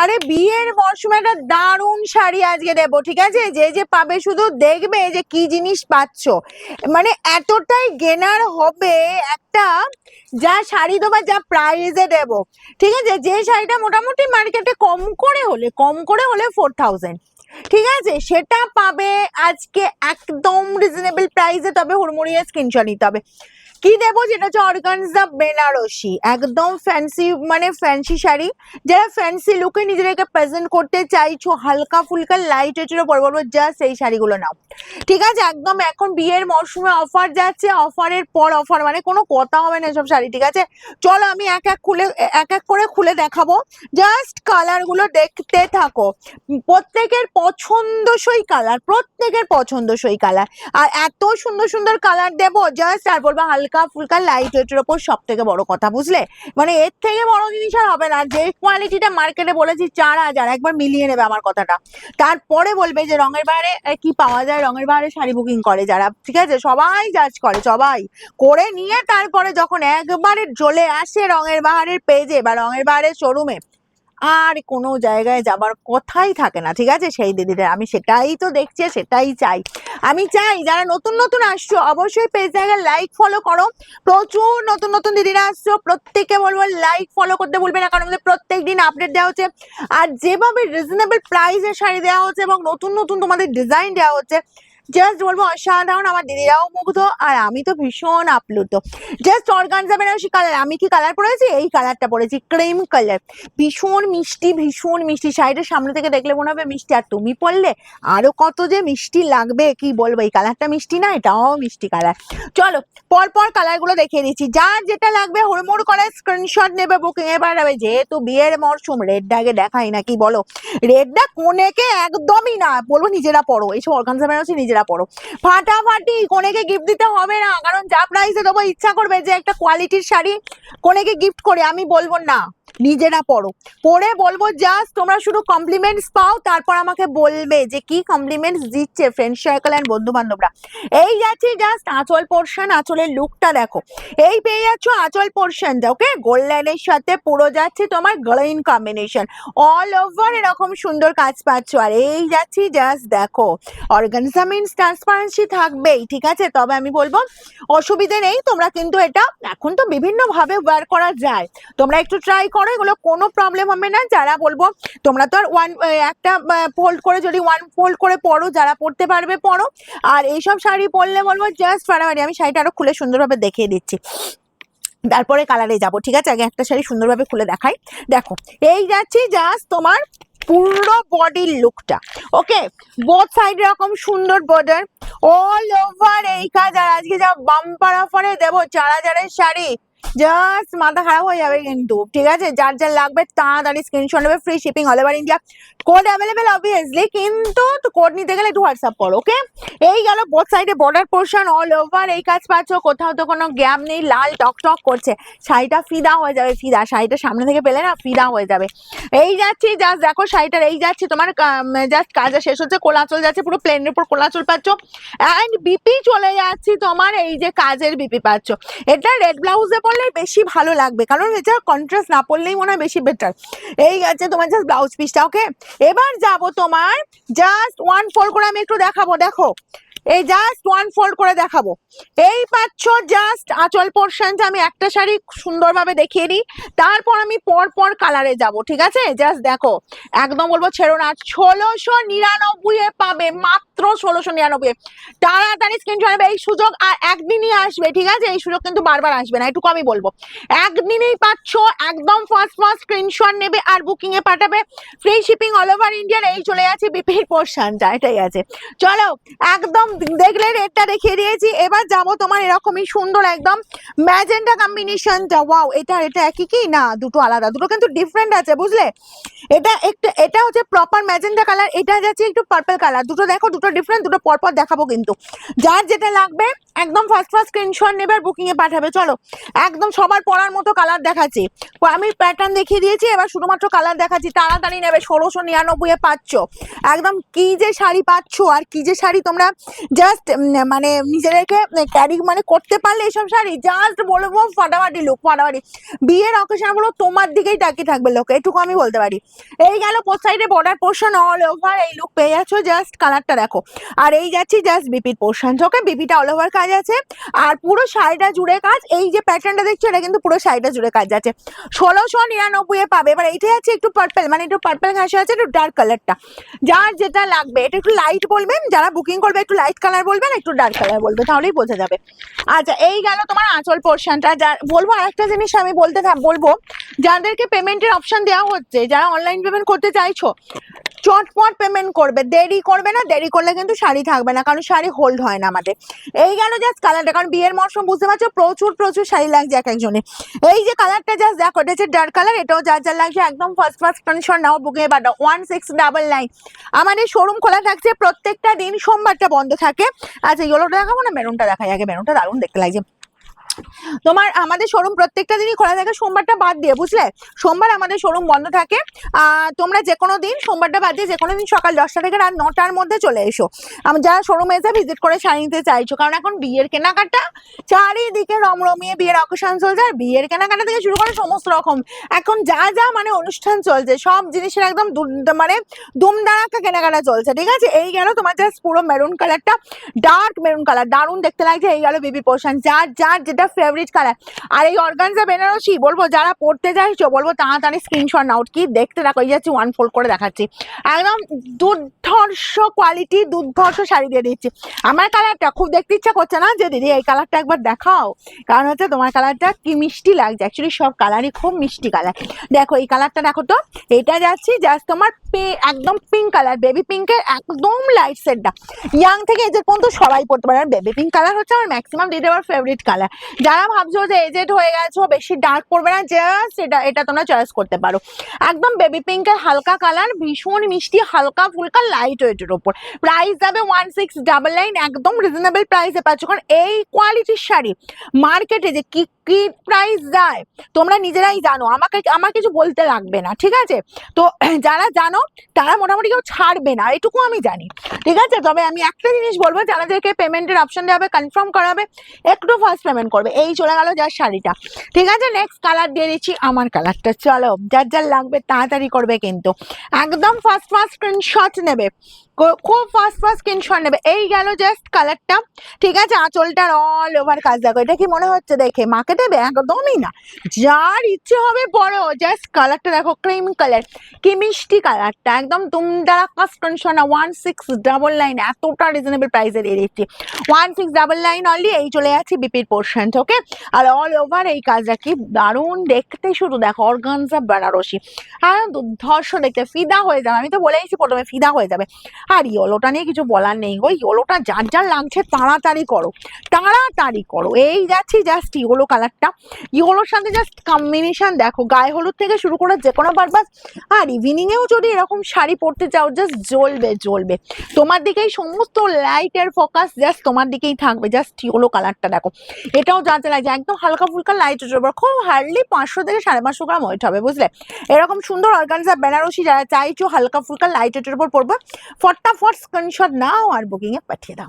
আরে বিয়ের মরশুমে একটা দারুণ শাড়ি আজকে দেবো, ঠিক আছে? যে যে পাবে শুধু দেখবে যে কি জিনিস পাচ্ছ। মানে এতটাই গেনার হবে একটা যা শাড়ি দেবো যা প্রাইজে দেবো। ঠিক আছে? যে শাড়িটা মোটামুটি মার্কেটে কম করে হলে, কম করে হলে ফোর থাউজেন্ড ঠিক আছে? সেটা পাবে আজকে একদম রিজনেবল প্রাইসে তবে হুড়মুড়িয়ে স্ক্রিনশট নিতে হবে। কি দেবো যেটা হচ্ছে অর্গানজা বেনারসি একদম ফ্যান্সি মানে ফ্যান্সি শাড়ি। যারা ফ্যান্সি লুকে নিজেদেরকে প্রেজেন্ট করতে চাইছো, হালকা ফুলকা লাইট ওয়েটের ওপর বলব জাস্ট এই শাড়িগুলো নাও। ঠিক আছে? একদম এখন বিয়ের মরশুমে অফার যাচ্ছে অফারের পর অফার মানে কোনো কথা হবে না এসব শাড়ি, ঠিক আছে? চলো আমি এক এক খুলে, এক এক করে খুলে দেখাবো। জাস্ট কালারগুলো দেখতে থাকো। প্রত্যেকের পছন্দসই কালার প্রত্যেকের পছন্দসই কালার আর এত সুন্দর সুন্দর কালার দেবো জাস্ট আর বলব হালকা ফুলকা লাইট ওয়েটের ওপর সব থেকে বড় কথা, বুঝলে? মানে এর থেকে বড় জিনিস আর হবে না, যে কোয়ালিটিটা মার্কেটে বলেছি চার হাজার, একবার মিলিয়ে নেবে আমার কথাটা। তারপরে বলবে যে রঙের বাইরে কি পাওয়া যায়? রঙের বাইরে শাড়ি বুকিং করে যারা, ঠিক আছে? সবাই জাজ করে, সবাই। করে নিয়ে তারপরে যখন একবারে চলে আসে রঙের বাহারের পেজে বা রঙের বাহারের শোরুমে আর কোনো জায়গায় যাবার কথাই থাকে না, ঠিক আছে? সেই দিদিদের, আমি সেটাই তো দেখছি, সেটাই চাই। আমি চাই যারা নতুন নতুন আসছো, অবশ্যই পেজ জায়গায় লাইক ফলো করো। প্রচুর নতুন নতুন দিদিরা আসছো, প্রত্যেককে বলব লাইক ফলো করতে ভুলবে না, কারণ আমাদের প্রত্যেক দিন আপডেট দেওয়া হচ্ছে। আর যেভাবে রিজনেবল প্রাইসে শাড়ি দেওয়া হচ্ছে এবং নতুন নতুন তোমাদের ডিজাইন দেওয়া হচ্ছে জাস্ট বলব, অসাধারণ আমার দিদিরাও মুগ্ধ আর আমি তো ভীষণ আপ্লুত। জাস্ট অর্গানজা বেনারসি কালার আমি কি কালার পরেছি? এই কালারটা পরেছি ক্রিম কালার ভীষণ মিষ্টি ভীষণ মিষ্টি। শাড়িটা সামনে থেকে দেখলে মনে হবে মিষ্টি। আর তুমি পরলে আরও কত যে মিষ্টি লাগবে, কি বলব? এই কালারটা মিষ্টি না, এটাও মিষ্টি কালার চলো পর পর কালারগুলো দেখিয়ে দিচ্ছি। যার যেটা লাগবে, হুড়মুড় করে স্ক্রিনশট নেবে বুকিং এবার হবে যেহেতু বিয়ের মরশুম রেড ডাগে দেখাই না, কি বলো? রেড ডাক কোনেকে একদমই না, বলব নিজেরা পড়ো এইসব অর্গানজা বেনারসি নিজেরা পড়ো। ফাটাফাটি কোনেকে গিফট দিতে হবে না, কারণ যা প্রাইসে দেবো ইচ্ছা করবে যে একটা কোয়ালিটির শাড়ি কোনেকে গিফট করে, আমি বলব না। নিজেরা পড়ো। পড়ে বলব জাস্ট তোমরা শুধু কমপ্লিমেন্টস পাও, তারপর আমাকে বলবে যে কি কমপ্লিমেন্টস দিচ্ছে ফ্রেন্ড সার্কেল অ্যান্ড বন্ধু বান্ধবরা এই যাচ্ছে জাস্ট আঁচল পোর্শন আঁচলের লুকটা দেখো। এই পেয়ে যাচ্ছ আঁচল পোর্শনটা ওকে গোল্ডেনের সাথে পুরো যাচ্ছে তোমার গ্রিন কম্বিনেশন অল ওভার এরকম সুন্দর কাজ পাচ্ছ। আর এই যাচ্ছি জাস্ট দেখো অর্গানজা মিনস ট্রান্সপারেন্সি থাকবেই, ঠিক আছে? তবে আমি বলব, অসুবিধে নেই, তোমরা কিন্তু এটা এখন তো বিভিন্ন ভাবে ওয়্যার করা যায়। তোমরা একটু ট্রাই করো, এগুলো কোনো প্রবলেম হবে না। যারা বলব, তোমরা তো আর ওয়ান একটা ফোল্ড করে যদি ওয়ান ফোল্ড করে পড়ো যারা পড়তে পারবে পড়ো। আর এইসব শাড়ি পরলে বলব জাস্ট ফাটাফাটি, আমি শাড়িটা আরও খুলে সুন্দরভাবে দেখিয়ে দিচ্ছি। তারপরে কালারে যাব, ঠিক আছে? আগে একটা শাড়ি সুন্দরভাবে খুলে দেখাই। দেখো, এই যাচ্ছি জাস্ট তোমার পুরো বডির লুকটা ওকে বোথ সাইড এরকম সুন্দর বর্ডার অল ওভার এই কাজ। আর আজকে যা বাম্পার অফারে দেবো চার হাজারের শাড়ি জাস্ট মাথা খারাপ হয়ে যাবে কিন্তু, ঠিক আছে? যার যার লাগবে তাড়াতাড়ি স্ক্রিনশট নেবে free shipping all over India code available obviously কিন্তু কোড নিতে গেলে একটু হোয়াটসঅ্যাপ করো ওকে এই গেল বোথ সাইডে বর্ডার পোর্শন অল ওভার এই কাজ পাচ্ছ, কোথাও তো কোনো গ্যাপ নেই, লাল টক টক করছে। শাড়িটা ফিদা হয়ে যাবে, ফিদা, শাড়িটা সামনে থেকে পেলে না ফিদা হয়ে যাবে। এই যাচ্ছি জাস্ট দেখো শাড়িটার, এই যাচ্ছে, তোমার জাস্ট কাজটা শেষ হচ্ছে, কোলাচল যাচ্ছে, পুরো প্লেনের উপর কোলাচল পাচ্ছ। অ্যান্ড বিপি চলে যাচ্ছি তোমার, এই যে কাজের বিপি পাচ্ছ। এটা রেড ব্লাউজে পরলে বেশি ভালো লাগবে। কারণ এটা কন্ট্রাস্ট না পরলেই মনে হয় বেশি বেটার এই আছে তোমার জাস্ট ব্লাউজ পিসটা ওকে এবার যাব তোমার জাস্ট ওয়ান ফোল্ড করে আমি একটু দেখাবো, দেখো। এই জাস্ট ওয়ান ফোল্ড করে দেখাবো। এই পাচ্ছ জাস্ট আঁচল পোর্শনটা আমি একটা শাড়ি সুন্দরভাবে দেখিয়ে দিই। তারপর আমি পর পর কালারে যাব, ঠিক আছে? জাস্ট দেখো, একদম বলব ছেড়ো না, ষোলোশো নিরানব্বই এ পাবে মাত্র ষোলোশো নিরানব্বই। তাড়াতাড়ি স্ক্রিনশট নেবে এই সুযোগ আর একদিনই আসবে, ঠিক আছে? এই সুযোগ কিন্তু বারবার আসবে না, এটুকু আমি বলব। একদিনেই পাচ্ছ, একদম ফার্স্ট ফার্স্ট স্ক্রিনশট নেবে আর বুকিং এ পাঠাবে। ফ্রি শিপিং অল ওভার ইন্ডিয়ার এই চলে আছে বিপির পোর্শনটা এটাই আছে। চলো, একদম দেখলে রেটটা দেখিয়ে দিয়েছি। এবার যাব তোমার এরকমই সুন্দর একদম ম্যাজেন্টা কম্বিনেশনটা ওয়াও এটা এটা একই কি? না, দুটো আলাদা, দুটো কিন্তু ডিফারেন্ট আছে, বুঝলে? এটা একটু, এটা হচ্ছে প্রপার ম্যাজেন্টা কালার এটা যাচ্ছে একটু পার্পল কালার দুটো দেখো, দুটো দুটো ডিফারেন্ট দুটো পরপর দেখাবো কিন্তু। যার যেটা লাগবে, একদম ফার্স্ট ফার্স্ট স্ক্রিনশট নেবে আর বুকিং এ পাঠাবে। চলো, একদম সবার পরার মতো কালার দেখাচ্ছি। আমি প্যাটার্ন দেখিয়ে দিয়েছি, এবার শুধুমাত্র কালার দেখাচ্ছি। তাড়াতাড়ি নেবে, ষোলোশো নিরানব্বই পাচ্ছ। একদম কি যে শাড়ি পাচ্ছ আর কি যে শাড়ি তোমরা জাস্ট মানে নিজেদেরকে ক্যারি মানে করতে পারলে এইসব শাড়ি জাস্ট বলব ফাটাফাটি লুক ফাটাফাটি। বিয়ের অকেশনগুলো তোমার দিকেই তাকিয়ে থাকবে লোক, এটুকু আমি বলতে পারি। এই গেল পোস্ট সাইডে বর্ডার পোর্শন অল ওভার এই লুক পেয়ে যাচ্ছ জাস্ট কালারটা দেখো। আর এই যাচ্ছি জাস্ট বিপির পোর্শন ওকে বিপিটা অল ওভার কাজ আছে। আর পুরো শাড়িটা জুড়ে কাজ। এই যে প্যাটার্নটা দেখছ, এটা কিন্তু পুরো শাড়িটা জুড়ে কাজ আছে। ষোলোশো নিরানব্বই এ পাবে। এবার এইটা আছে একটু পার্পেল মানে একটু পার্পেল ঘাসে আছে, একটু ডার্ক কালারটা যার যেটা লাগবে, এটা একটু লাইট বলবেন। যারা বুকিং করবে, একটু লাইট কালার বলবেন, একটু ডার্ক কালার বলবে, তাহলেই বোঝা যাবে। আচ্ছা এই গেল তোমার আঁচল পোর্শনটা যা বলব আরেকটা জিনিস আমি বলতে বলব। যাদেরকে পেমেন্টের অপশন দেওয়া হচ্ছে, যারা অনলাইন পেমেন্ট করতে চাইছো চটপট পেমেন্ট করবে। দেরি করবে না, দেরি করলে কিন্তু শাড়ি থাকবে না, কারণ শাড়ি হোল্ড হয় না আমাদের। এই গেল জাস্ট কালারটা কারণ বিয়ের মরশুম, বুঝতে পারছ? প্রচুর প্রচুর শাড়ি লাগছে এক একজনে এই যে কালারটা জাস্ট দেখো, এটা হচ্ছে ডার্ক কালার এটাও যার যার লাগছে, একদম ফার্স্ট ফার্স্ট কন্ডিশন নাও বুকে পাঠাও ওয়ান সিক্স ডাবল নাইন আমাদের শোরুম খোলা থাকছে প্রত্যেকটা দিন, সোমবারটা বন্ধ থাকে। আচ্ছা ইয়েলোটা দেখাবো না? মেরুনটা দেখাই, আগে মেরুনটা দারুণ দেখতে লাগছে। তোমার আমাদের শোরুম প্রত্যেকটা দিনই খোলা থাকে, সোমবারটা বাদ দিয়ে, বুঝলে? সোমবার আমাদের শোরুম বন্ধ থাকে। তোমরা যে কোনো দিন সোমবারটা বাদ দিয়ে যে কোনো দিন সকাল দশটা থেকে রাত নটার মধ্যে চলে এসো। আমি যারা শোরুমে এসে ভিজিট করে শাড়ি নিতে চাইছো, কারণ এখন বিয়ের কেনাকাটা চারিদিকে রমরমিয়ে বিয়ের অকেশন চলছে, আর বিয়ের কেনাকাটা থেকে শুরু করে সমস্ত রকম। এখন যা যা মানে অনুষ্ঠান চলছে, সব জিনিসের একদম মানে দুমদারাক্কা কেনাকাটা চলছে, ঠিক আছে? এই গেল তোমার জাস্ট পুরো মেরুন কালারটা ডার্ক মেরুন কালার দারুণ দেখতে লাগছে, এই গেল বেবি পোর্শন যার যার যেটা ফেভারিট কালার আর এই অর্গানজা বেনারসি বলব, যারা পড়তে চাইছো বলব তাড়াতাড়ি স্ক্রিনশট নাও, কি দেখতে দেখো এই যাচ্ছি ওয়ান ফোল্ড করে দেখাচ্ছি। একদম দুর্ধর্ষ কোয়ালিটি দুর্ধর্ষ শাড়ি দিয়ে দিচ্ছি। আমার কালারটা খুব দেখতে ইচ্ছা করছে না, যে দিদি, এই কালারটা একবার দেখাও। কারণ হচ্ছে তোমার কালারটা কি মিষ্টি লাগছে অ্যাকচুয়ালি সব কালারই খুব মিষ্টি কালার দেখো, এই কালারটা দেখো তো, এটা যাচ্ছি জাস্ট তোমার একদম পিঙ্ক কালার বেবি পিঙ্কের একদম লাইট সেটটা ইয়াং থেকে এজেড পর্যন্ত সবাই পড়তে পারে। আর বেবি পিঙ্ক কালার হচ্ছে আমার ম্যাক্সিমাম দিদি আমার ফেভারিট কালার যারা ভাবছ যে এজেড হয়ে গেছো, বেশি ডার্ক পড়বে না জাস্ট এটা এটা তোমরা চয়েস করতে পারো। একদম বেবি পিঙ্কের হালকা কালার ভীষণ মিষ্টি, হালকা ফুলকা লাইট ওয়েটের ওপর। প্রাইস যাবে ওয়ান সিক্স ডাবল নাইন একদম রিজনেবল প্রাইসে পাচ্ছ। কারণ এই কোয়ালিটির শাড়ি মার্কেটে যে কি কি প্রাইস যায়, তোমরা নিজেরাই জানো। আমাকে, আমার কিছু বলতে লাগবে না, ঠিক আছে? তো যারা জানো তারা মোটামুটি কেউ ছাড়বে না, এটুকু আমি জানি। ঠিক আছে? তবে আমি একটা জিনিস বলব যাদেরকে পেমেন্টের অপশন দেওয়া হবে কনফার্ম করা হবে একটু ফার্স্ট পেমেন্ট করবে। এই চলে গেল যার শাড়িটা। ঠিক আছে? নেক্সট কালার দিয়ে দিচ্ছি আমার কালারটা চলো, যার যার লাগবে তাড়াতাড়ি করবে কিন্তু। একদম ফার্স্ট ফার্স্ট স্ক্রিনশট নেবে। খুব ফার্স্ট ফার্স্ট স্ক্রিনশট নেবে। এই গেল জাস্ট কালারটা ঠিক আছে? আঁচলটার অল ওভার কাজ দেখো। এটা কি মনে হচ্ছে দেখে? মাকে দেবে? একদমই না। যার ইচ্ছে হবে পরেও জাস্ট কালারটা দেখো ক্রিম কালার কি মিষ্টি কালারটা একদম তুমদারা caste condition one six double nine এতটা রিজনেবল প্রাইসে দিয়ে দিচ্ছি one six double nine only এই চলে যাচ্ছে বিপির পোর্শন ওকে আর অল ওভার এই কাজটা কি দারুণ দেখতে শুধু দেখো অর্গানজা বেনারসি আর দুর্ধর্ষ দেখতে, ফিদা হয়ে যাবে। আমি তো বলেইছি প্রথমে ফিদা হয়ে যাবে। আর ইয়োলোটা নিয়ে কিছু বলার নেই গো, ইয়োলোটা যার যার লাগছে তাড়াতাড়ি করো তাড়াতাড়ি করো। এই যাচ্ছি জাস্ট ইয়োলো কালারটা ইয়োলোর সাথে জাস্ট কম্বিনেশন দেখো, গায়ে হলুদ থেকে শুরু করে যে কোনো পারপাস আর ইভিনিংয়েও যদি এরকম শাড়ি পরতে চাও জাস্ট জ্বলবে জ্বলবে। তোমার দিকেই সমস্ত লাইটের ফোকাস জাস্ট তোমার দিকেই থাকবে জাস্ট ইয়েলো কালারটা দেখো। এটাও যা লাগছে একদম হালকা ফুলকা লাইট উপর খুব হার্ডলি পাঁচশো থেকে সাড়ে পাঁচশো গ্রাম ওয়েট হবে, বুঝলে? এরকম সুন্দর অর্গানজা বেনারসি যারা চাইছো হালকা ফুলকা লাইট উপর পরবো, ফটাফট স্ক্রিনশট নাও আর বুকিংয়ে পাঠিয়ে দাও।